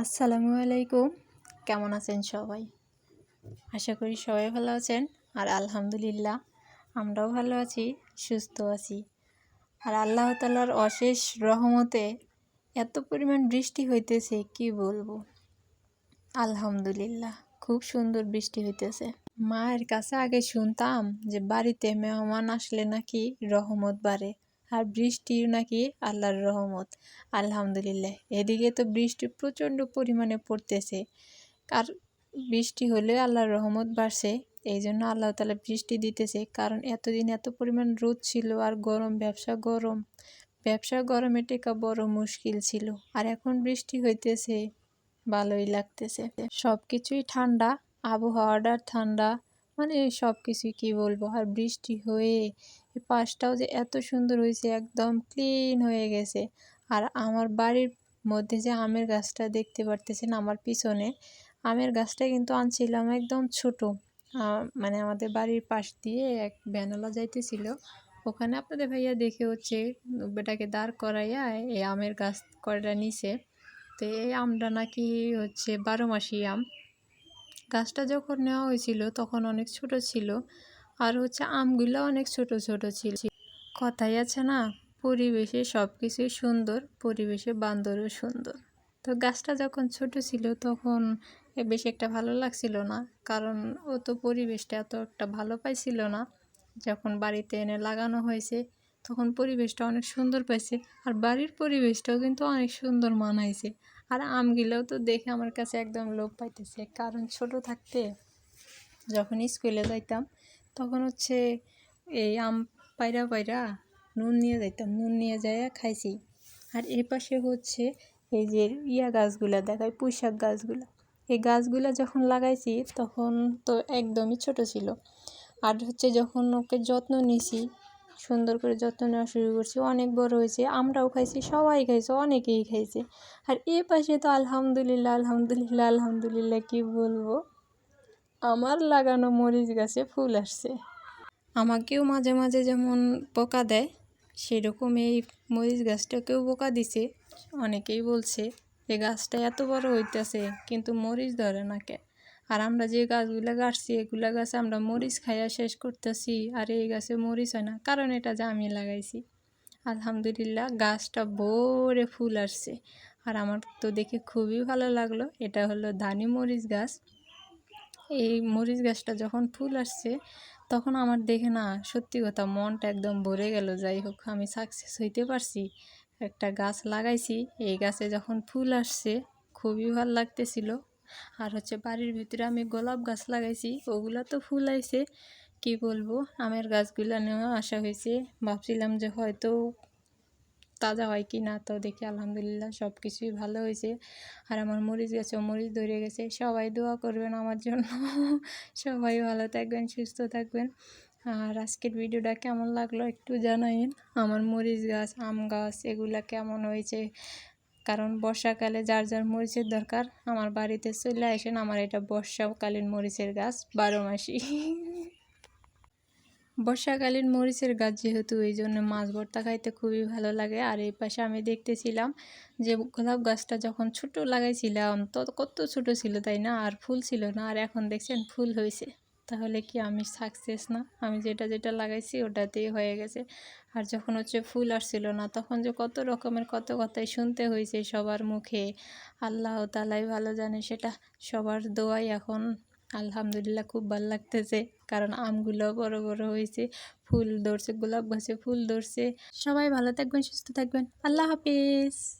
আসসালামু আলাইকুম। কেমন আছেন সবাই? আশা করি সবাই ভালো আছেন। আর আলহামদুলিল্লাহ, আমরাও ভালো আছি, সুস্থ আছি। আর আল্লাহ তালার অশেষ রহমতে এত পরিমাণ বৃষ্টি হইতেছে, কি বলব? আলহামদুলিল্লাহ, খুব সুন্দর বৃষ্টি হইতেছে। মায়ের কাছে আগে শুনতাম যে বাড়িতে মেহমান আসলে নাকি রহমত বাড়ে। আর বৃষ্টির নাকি আল্লাহর রহমত। আলহামদুলিল্লাহ, এদিকে তো বৃষ্টি প্রচণ্ড পরিমাণে পড়তেছে। আর বৃষ্টি হলে আল্লাহর রহমত বাড়ছে এই জন্য আল্লাহ তালা বৃষ্টি দিতেছে। কারণ এতদিন এত পরিমাণ রোদ ছিল আর গরম, ব্যবসা গরম। ব্যবসা গরমে টেকা বড় মুশকিল ছিল। আর এখন বৃষ্টি হইতেছে, ভালোই লাগতেছে। সব কিছুই ঠান্ডা, আবহাওয়াটা ঠান্ডা মানে সব কিছুই কী বলব? আর বৃষ্টি হয়ে পাশটাও যে এত সুন্দর হয়েছে, একদম ক্লিন হয়ে গেছে। আর আমার বাড়ির মধ্যে যে আমের গাছটা দেখতে পারতেছেন আমার পিছনে, আমের গাছটা কিন্তু আনছিলাম একদম ছোট। মানে আমাদের বাড়ির পাশ দিয়ে এক ব্যানলা যাইতেছিল। ওখানে আপনাদের ভাইয়া দেখে হচ্ছে বেটাকে দাঁড় করাইয়া এই আমের গাছ কয়টা নিছে। তো এই আমটা নাকি হচ্ছে বারো মাসি আম। গাছটা যখন নেওয়া হয়েছিল তখন অনেক ছোট ছিল আর হচ্ছে আমগুলো অনেক ছোট ছোট ছিল। কথাই আছে না, পরিবেশে সব কিছুই সুন্দর, পরিবেশে বান্দরও সুন্দর। তো গাছটা যখন ছোট ছিল তখন বেশি একটা ভালো লাগছিল না, কারণ ও তো পরিবেশটা এত একটা ভালো পাইছিল না। যখন বাড়িতে এনে লাগানো হয়েছে তখন পরিবেশটা অনেক সুন্দর পাইছে আর বাড়ির পরিবেশটাও কিন্তু অনেক সুন্দর মানাইছে। আর আমগুলোও তো দেখে আমার কাছে একদম লোভ পাইতেছে। কারণ ছোট থাকতে যখন স্কুলে যাইতাম, তখন হচ্ছে এই আম পায়রা পায়রা নুন নিয়ে যাইতাম। নুন নিয়ে যাইয়া খাইছি। আর এ পাশে হচ্ছে এই যে ইয়া গাছগুলা দেখায় পুঁইশাক গাছগুলো। এই গাছগুলো যখন লাগাইছি, তখন তো একদমই ছোট ছিল। আর হচ্ছে যখন ওকে যত্ন নিছি সুন্দর করে যত্ন নেওয়া শুরু করছি। অনেক বড় হয়েছে, আমরাও খাইছি, সবাই খাইছে, অনেকেই খাইছে। আর এ পাশে তো আলহামদুলিল্লাহ আলহামদুলিল্লাহ আলহামদুলিল্লাহ কি বলব? আমার লাগানো মরিচ গাছে ফুল আসছে। আমাকেও মাঝে মাঝে যেমন পোকা দেয়, সেরকম এই মরিচ গাছটাকেও পোকা দিছে। অনেকেই বলছে যে গাছটা এত বড় হইতেছে, কিন্তু মরিচ ধরে না কে আর আমরা যে গাছগুলো গাছছি এগুলো গাছে আমরা মরিচ খাইয়া শেষ করতেছি। আর এই গাছে মরিচ হয় না, কারণ এটা যে আমি লাগাইছি। আলহামদুলিল্লাহ, গাছটা ভরে ফুল আসছে। আর আমার তো দেখে খুবই ভালো লাগল। এটা হলো ধানি মরিচ গাছ। এই মরিচ গাছটা যখন ফুল আসছে, তখন আমার দেখে না, সত্যি কথা মনটা একদম ভরে গেল। যাই হোক, আমি সাকসেস হইতে পারছি। একটা গাছ লাগাইছি, এই গাছে যখন ফুল আসছে, খুবই ভালো লাগতেছিল। আর হচ্ছে বাড়ির ভিতরে আমি গোলাপ গাছ লাগাইছি, ওগুলা তো ফুল আইছে কি বলব? আমের গাছগুলো নেওয়া আসা হয়েছে। ভাবছিলাম যে হয়তো তাজা হয় কি না, তো দেখি আলহামদুলিল্লাহ সব কিছুই ভালো হয়েছে। আর আমার মরিচ গেছে মরিচ ধরে গেছে। সবাই দোয়া করবেন আমার জন্য। সবাই ভালো থাকবেন, সুস্থ থাকবেন। আর আজকের ভিডিওটা কেমন লাগল একটু জানাইন। আমার মরিচ গাছ, আম গাছ, এগুলা কেমন হয়েছে? কারণ বর্ষাকালে যার যার মরিচের দরকার, আমার বাড়িতে চলে আসেন আমার এটা বর্ষাকালীন মরিচের গাছ, বারো মাসি বর্ষাকালীন মরিচের গাছ যেহেতু, এই জন্য মাছ ভর্তা খাইতে খুবই ভালো লাগে। আর এই পাশে আমি দেখতেছিলাম যে গোলাপ গাছটা যখন ছোট লাগাইছিলাম তত কত ছোট ছিল তাই না? আর ফুল ছিল না। আর এখন দেখছেন, ফুল হয়েছে তাহলে কি আমি সাকসেস না? আমি যেটা যেটা লাগাইছি ওটাতেই হয়ে গেছে। আর যখন হচ্ছে ফুল আসছিল না, তখন যে কত রকমের কত কথাই শুনতে হয়েছে সবার মুখে। আল্লাহ তালাই ভালো জানে সেটা সবার দোয়াই এখন। আলহামদুলিল্লাহ খুব ভালো লাগতেছে, কারণ আমগুলো বড় বড় হয়েছে ফুল ধরছে, গোলাপ গাছে ফুল ধরছে। সবাই ভালো থাকবেন, সুস্থ থাকবেন। আল্লাহ হাফিজ।